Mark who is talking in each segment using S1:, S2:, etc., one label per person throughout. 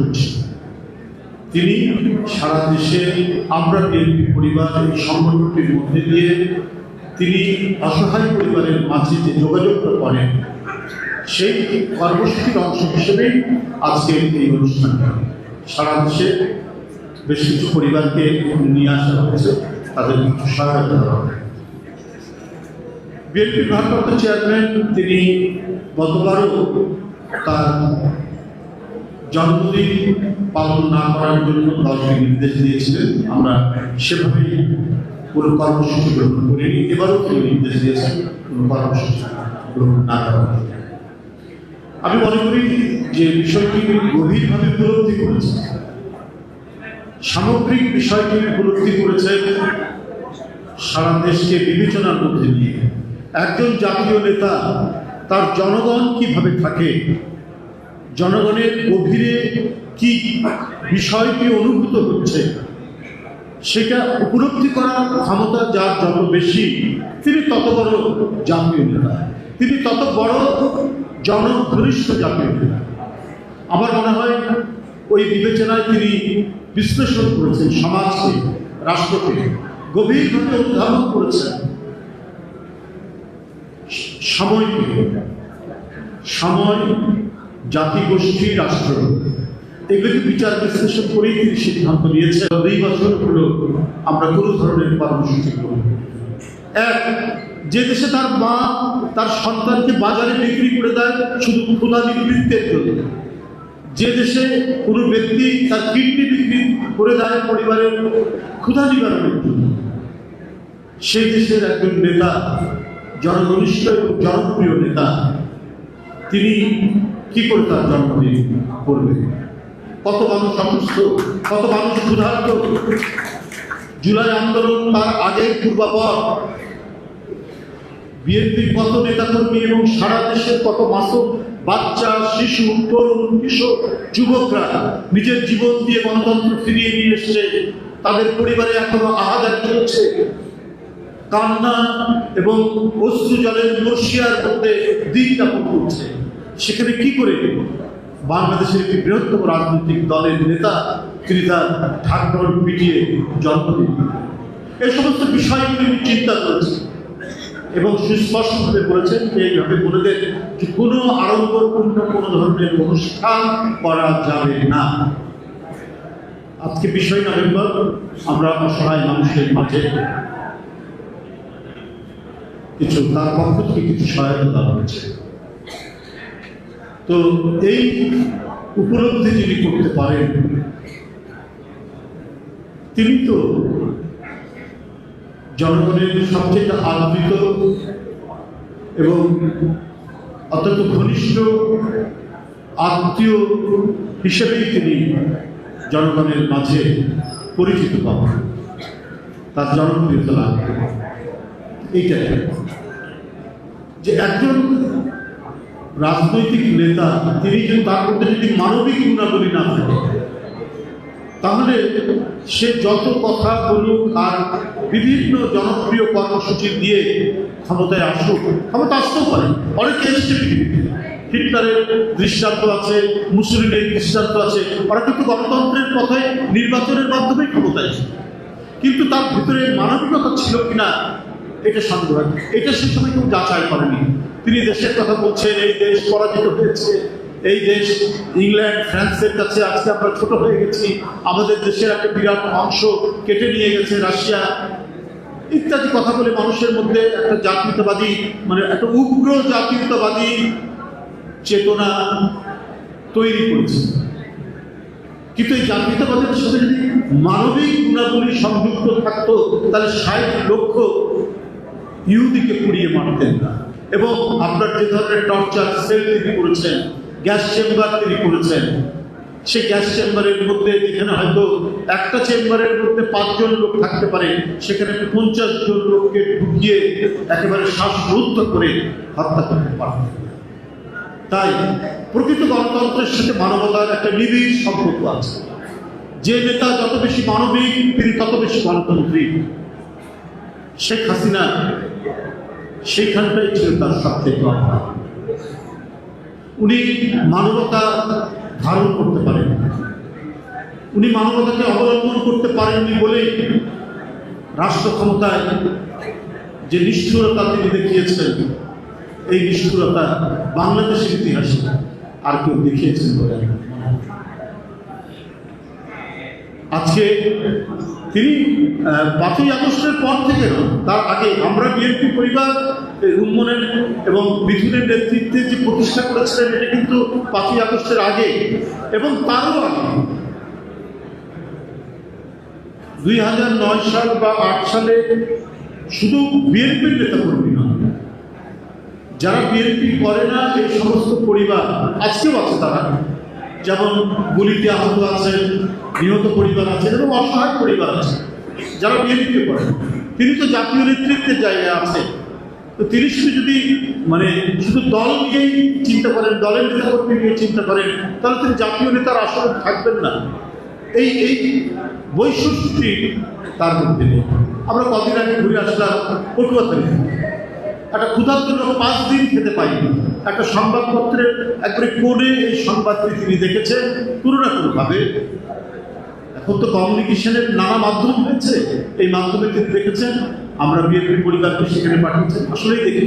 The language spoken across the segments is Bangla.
S1: করছি তিনি সারা দেশে আমরা বিএনপি পরিবার এই সংগঠনটির মধ্যে দিয়ে তিনি অসহায় পরিবারের মাঝে যে যোগাযোগটা করেন, সেই কর্মসূচির অংশ হিসেবেই আজকে এই অনুষ্ঠানটা সারা দেশে বেশ কিছু পরিবারকে নিয়ে আসা হয়েছে, তাদের কিছু সহায়তা দেওয়া হবে। বিএনপি ভারপ্রাপ্ত চেয়ারম্যান তিনি গতবারও তার জন্মদিন পালন না করার জন্য দলকে নির্দেশ দিয়েছিলেন। আমরা সেভাবেই কোনো কর্মসূচি গ্রহণ করিনি। এবারও তিনি নির্দেশ দিয়েছেন কোনো কর্মসূচি গ্রহণ না করার আমি মনে করি যে বিষয়টি গভীরভাবে উপলব্ধি করেছে। সামগ্রিক বিষয়টি উপলব্ধি করেছেন সারা দেশকে বিবেচনার মধ্যে নিয়ে। একজন জাতীয় নেতা তার জনগণ কীভাবে থাকে জনগণের গভীরে কি বিষয়টি অনুভূত হচ্ছে, সেটা উপলব্ধি করার ক্ষমতা যার যত বেশি, তিনি তত বড় জাতীয় নেতা। তিনি তত বড় জনঘনিষ্ঠ জাতীয় নেতা। আমার মনে হয় ওই বিবেচনায় তিনি বিশ্লেষণ করেছেন, সমাজকে, রাষ্ট্রকে গভীরভাবে উদ্ধারণ করেছেন। সময়কে সময় জাতিগোষ্ঠী রাষ্ট্র। এগুলোকে বিচার বিশ্লেষণ করেই তিনি সিদ্ধান্ত নিয়েছেন। দুই বছর হলো আমরা কোনো ধরনের কর্মসূচি করি এক, যে দেশে তার মা, তার সন্তানকে বাজারে বিক্রি করে দেয়, শুধু ক্ষুধা নিবৃত্তের জন্য। যে দেশে কোনো ব্যক্তি তার কিডনি বিক্রি করে দেয় পরিবারের ক্ষুধা নিবারণের জন্য। সেই দেশের একজন নেতা জনঘনিষ্ঠ এবং জনপ্রিয় নেতা, তিনি কি করে তার জন্মদিন করবে কত মানুষ অসুস্থ, কত মানুষ ক্ষুধার্ত। জুলাই আন্দোলন তার আগের পূর্বাপর। বিএনপির কত নেতাকর্মী এবং সারা দেশের কত মাসুক বাচ্চা, শিশু, তরুণ কিশোর যুবকরা নিজের জীবন দিয়ে গণতন্ত্র ফিরিয়ে নিয়ে এসছে। তাদের পরিবারে এখনও আহাজার চলছে কান্না এবং অশ্রু জলের বর্ষিয়ার মধ্যে দিন যাপন করছে। সেখানে কি করে বাংলাদেশের একটি বৃহত্তম রাজনৈতিক দলের নেতা, তিনি তার ঢাকঢোল পিটিয়ে জন্মদিন এই সমস্ত বিষয়গুলি তিনি চিন্তা করেছেন। এবং সুস্পষ্টভাবে বলেছেন যে এইভাবে বলে দেন যে কোনো আড়ম্বরপূর্ণ কোনো ধরনের অনুষ্ঠান করা যাবে না। আজকে বিষয় নভেম্বর আমরা অসহায় মানুষের মাঝে কিছু তার পক্ষ থেকে কিছু সহায়তা দেওয়া হয়েছে তো এই উপলব্ধি যিনি করতে পারেন। তিনি তো জনগণের সবচেয়ে আদৃত এবং অত্যন্ত ঘনিষ্ঠ আত্মীয় হিসেবেই তিনি জনগণের মাঝে পরিচিত পাবেন তার জনপ্রিয়তা লাভ। এইটাই। যে একজন রাজনৈতিক নেতা, তিনি যদি তার মধ্যে যদি মানবিক গুণাবলী না থাকে, তাহলে সে যত কথা বলুক আর বিভিন্ন জনপ্রিয় কর্মসূচি দিয়ে ক্ষমতায় আসুক। ক্ষমতা আসতেও পারে। অনেকে এসছে হিটলারের দৃষ্টান্ত আছে, মুসলিমের দৃষ্টান্ত আছে। ওরা কিন্তু গণতন্ত্রের কথায় নির্বাচনের মাধ্যমে ক্ষমতায় কিন্তু তার ভিতরে মানবিকতা ছিল কিনা, এটা সন্দেহ। এটা সে সময় কেউ যাচাই করেনি। তিনি দেশের কথা বলছেন, এই দেশ পরাজিত হয়েছে, এই দেশ ইংল্যান্ড, ফ্রান্সের কাছে আজকে আমরা ছোট হয়ে গেছি, আমাদের দেশের একটা বিরাট অংশ কেটে নিয়ে গেছে রাশিয়া। ইত্যাদি কথা বলে মানুষের মধ্যে একটা জাতীয়তাবাদী মানে একটা উগ্র জাতীয়তাবাদী চেতনা তৈরি করেছে। কিন্তু এই জাতীয়তাবাদের সাথে যদি মানবিক গুণাবলী সংযুক্ত থাকতো, তাহলে ষাট লক্ষ ইহুদিকে পুড়িয়ে মারতেন না। এবং আপনার যে ধরনের টর্চার সেল তিনি করেছেন গ্যাস চেম্বার তিনি করেছেন, সেই গ্যাস চেম্বারের মধ্যে যেখানে হয়তো একটা চেম্বারের মধ্যে পাঁচজন লোক থাকতে পারে, সেখানে পঞ্চাশ জন লোককে ঢুকিয়ে একেবারে শ্বাসরুদ্ধ করে হত্যা করতে পারত তাই প্রকৃত গণতন্ত্রের সাথে মানবতার একটা নিবিড় সম্পর্ক আছে। যে নেতা যত বেশি মানবিক, তিনি তত বেশি গণতান্ত্রিক। শেখ হাসিনা সেইখানটাই ছিল তার সবথেকে উনি মানবতা ধারণ করতে পারেন উনি মানবতাকে অবলম্বন করতে পারেননি বলে রাষ্ট্র ক্ষমতায় যে নিষ্ঠুরতা তিনি দেখিয়েছেন, এই নিষ্ঠুরতা বাংলাদেশের ইতিহাসে আর কেউ দেখিয়েছেন বলে। আজকে তিনি পাঁচই আগস্টের পর থেকে না, তার আগে আমরা বিএনপি পরিবার রুম্মনের এবং মিথুনের নেতৃত্বে যে প্রতিষ্ঠা করেছিলেন এটা কিন্তু পাঁচই আগস্টের আগে। এবং তারও আগে দুই হাজার নয় সাল বা আট সালে শুধু বিএনপির নেতাকর্মী নয় যারা বিএনপি করে না এই সমস্ত পরিবার আজকেও আছে তারা। যেমন গুলিতে আহত আছেন, নিহত পরিবার আছে এবং অসহায় পরিবার আছে যারা বিএনপি করে তিনি তো জাতীয় নেতৃত্বের জায়গায় আছে তো তিনি শুধু যদি মানে শুধু দল নিয়েই চিন্তা করেন, দলের নেতাকর্মী নিয়ে চিন্তা করেন, তাহলে তিনি জাতীয় নেতার আসলে থাকবেন না। এই এই বৈশিষ্ট্যটি তার মধ্যে নেই। আমরা কদিন আগে ঘুরে আসলাম পটুয়া থেকে। একটা ক্ষুধার্ত জন্য পাঁচ দিন খেতে পাইনি একটা সংবাদপত্রের একবারে কোণে এই সংবাদটি তিনি দেখেছেন। কোনো না কোনোভাবে এখন তো কমিউনিকেশনের নানা মাধ্যম হয়েছে। এই মাধ্যমে তিনি দেখেছেন, আমরা বিএনপি পরিবারকে সেখানে পাঠিয়েছেন। আসলেই দেখি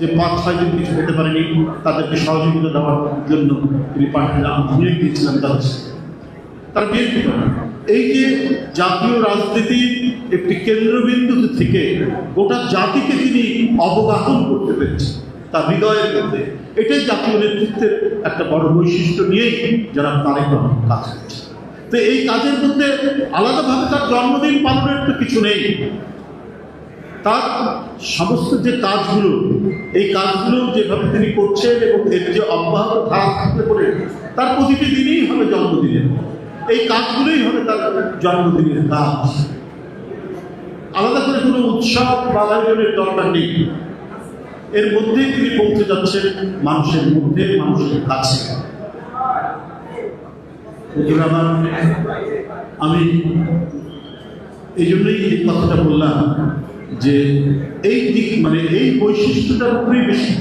S1: যে পাঁচ, ছয় দিন কিছু খেতে পারেনি, তাদেরকে সহযোগিতা দেওয়ার জন্য তিনি পাঠিয়ে আমিও গিয়েছিলাম তাদের। তারা। বিএনপি। এই যে জাতীয় রাজনীতির একটি কেন্দ্রবিন্দু থেকে গোটা জাতিকে তিনি অবগাহন করতে পেরেছেন, তার হৃদয়ের মধ্যে। এটাই জাতীয় নেতৃত্বের একটা বড় বৈশিষ্ট্য নিয়েই যারা তারেক কাজ করছে তো এই কাজের মধ্যে আলাদাভাবে তার জন্মদিন পালনের তো কিছু নেই। তার সমস্ত যে কাজগুলো, এই কাজগুলো যেভাবে তিনি করছেন এবং এর যে অব্যাহত ধারা থাকতে পারে, তার প্রতিটি দিনই হবে জন্মদিনের। এই কাজগুলোই হবে তার জন্মদিনের কাজ। আলাদা করে কোনো উৎসব বা আয়োজনের দরকার নেই। এর মধ্যেই তিনি পৌঁছে যাচ্ছেন মানুষের মধ্যে, মানুষের কাছে। আমি এই জন্যই এই কথাটা বললাম যে এই দিক মানে এই বৈশিষ্ট্যটার উপরেই বেশি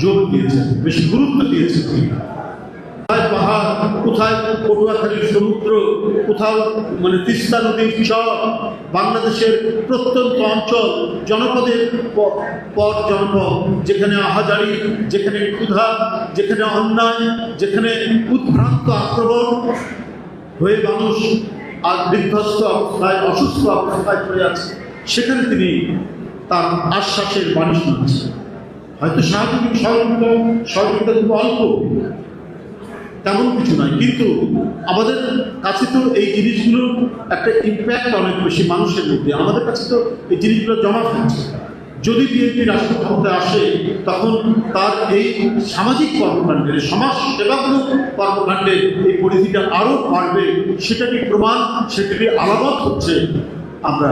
S1: জোর দিয়েছেন, বেশি গুরুত্ব দিয়েছেন তিনি। কোথায় পটুয়াখালীর সমুদ্র, কোথাও মানে তিস্তা নদীর চর, বাংলাদেশের প্রত্যন্ত অঞ্চল, জনপদের পর জনপদ, যেখানে আহাজারি, যেখানে ক্ষুধা, যেখানে অন্যায়, যেখানে উদ্ভ্রান্ত আক্রমণ হয়ে মানুষ আর বিধ্বস্ত অবস্থায়, অসুস্থ অবস্থায় পড়ে আছে, সেখানে তিনি তার আশ্বাসের বাণী শুনছেন হয়তো সাহায্য, সহযোগিতা সহযোগিতা খুব অল্প। তেমন কিছু নয় কিন্তু আমাদের কাছে তো এই জিনিসগুলো একটা ইম্প্যাক্ট অনেক বেশি মানুষের মধ্যে। আমাদের কাছে তো এই জিনিসগুলো জমা থাকছে যদি বিএনপি রাষ্ট্র ক্ষমতায় আসে, তখন তার এই সামাজিক কর্মকাণ্ডের, সমাজ সেবামূলক কর্মকাণ্ডের এই পরিধিটা আরও বাড়বে, সেটাকে প্রমাণ, সেটাকে আলামত হচ্ছে আমরা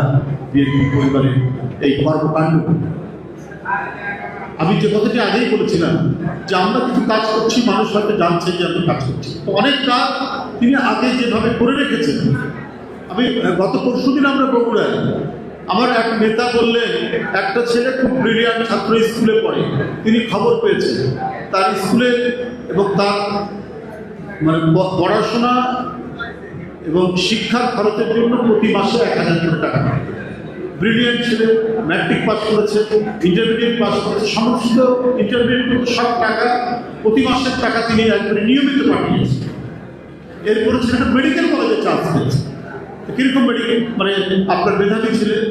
S1: বিএনপি পরিবারের এই কর্মকাণ্ড। আমি যে কথাটি আগেই বলেছিলাম যে আমরা কিছু কাজ করছি, মানুষ হয়তো জানছে যে আমরা কাজ করছি। তো অনেক কাজ তিনি আগে যেভাবে করে রেখেছেন। আমি, গত পরশু দিন আমরা বগুড়ায়, আমার এক নেতা বললেন, একটা ছেলে খুব ব্রিলিয়ান্ট ছাত্র স্কুলে পড়ে। তিনি খবর পেয়েছেন। তার স্কুলে এবং তার মানে পড়াশোনা এবং শিক্ষার খরচের জন্য প্রতি মাসে এক হাজার টাকা। ব্রিলিয়ান্ট ছেলে ম্যাট্রিক পাস করেছে ইন্টারমিডিয়েট পাস করেছে সমস্ত ইন্টারমিডিয়েট সব টাকা, প্রতি মাসের টাকা তিনি একবারে নিয়মিত পাঠিয়েছেন। এরপরে ছেলেটা মেডিকেল কলেজে চান্স পেয়েছে। কীরকম মেডিকেল মানে আপনার মেধাবী ছিলেন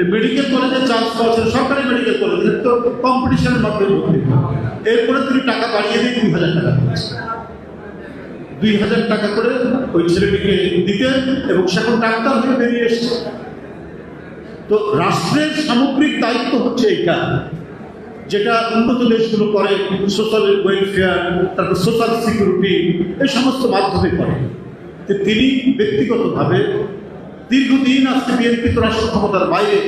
S1: এই মেডিকেল কলেজে চান্স পাচ্ছেন সরকারি মেডিকেল কলেজে তো কম্পিটিশনের মাধ্যমে ভর্তি এরপরে তিনি টাকা বাড়িয়ে দিয়ে দুই হাজার টাকা দুই হাজার টাকা করে ওই ছেলেটিকে দিতেন এবং সে এখন ডাক্তার হয়ে বেরিয়ে এসছে। তো রাষ্ট্রের সামগ্রিক দায়িত্ব হচ্ছে এটা, যেটা উন্নত দেশগুলো করে সোশ্যাল ওয়েলফেয়ার তারপর সোশ্যাল সিকিউরিটি এই সমস্ত মাধ্যমে করে। তো তিনি ব্যক্তিগতভাবে দীর্ঘদিন আজকে বিএনপি তো রাষ্ট্র ক্ষমতার বাইরে,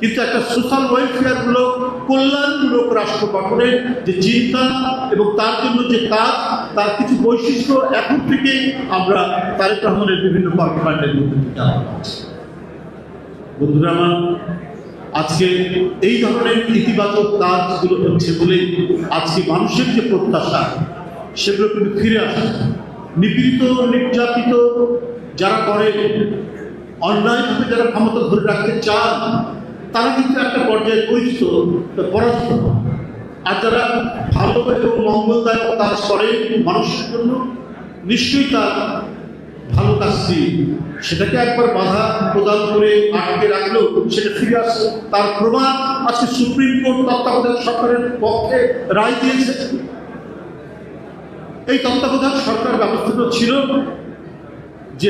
S1: কিন্তু একটা সোশ্যাল ওয়েলফেয়ারমূলক কল্যাণমূলক রাষ্ট্র গঠনের যে চিন্তা এবং তার জন্য যে কাজ, তার কিছু বৈশিষ্ট্য এখন থেকে আমরা তারেক রহমানের বিভিন্ন কর্মকাণ্ডের মধ্যে পারছি বন্ধুরা আমার, আজকে এই ধরনের ইতিবাচক কাজগুলো হচ্ছে বলে আজকে মানুষের যে প্রত্যাশা, সেগুলো কিন্তু ফিরে আসছে নিপীড়িত, নির্যাতিত যারা করে, অন্যায়ভাবে যারা ক্ষমতা ধরে রাখতে চান, তারা কিন্তু একটা পর্যায়ে পরিচিত পরাজিত হয়। আর যারা ভালো এবং মঙ্গলদায়ক কাজ করে মানুষের জন্য, নিশ্চয়ই তার ভালো কাজটি সেটাকে একবার বাধা প্রদান করে আটকে রাখলেও সেটা ফিরে আসে তার প্রমাণ আজকে সুপ্রিম কোর্ট তত্ত্বাবধায়ক সরকারের পক্ষে রায় দিয়েছে। এই তত্ত্বাবধায়ক সরকার ব্যবস্থাটা ছিল যে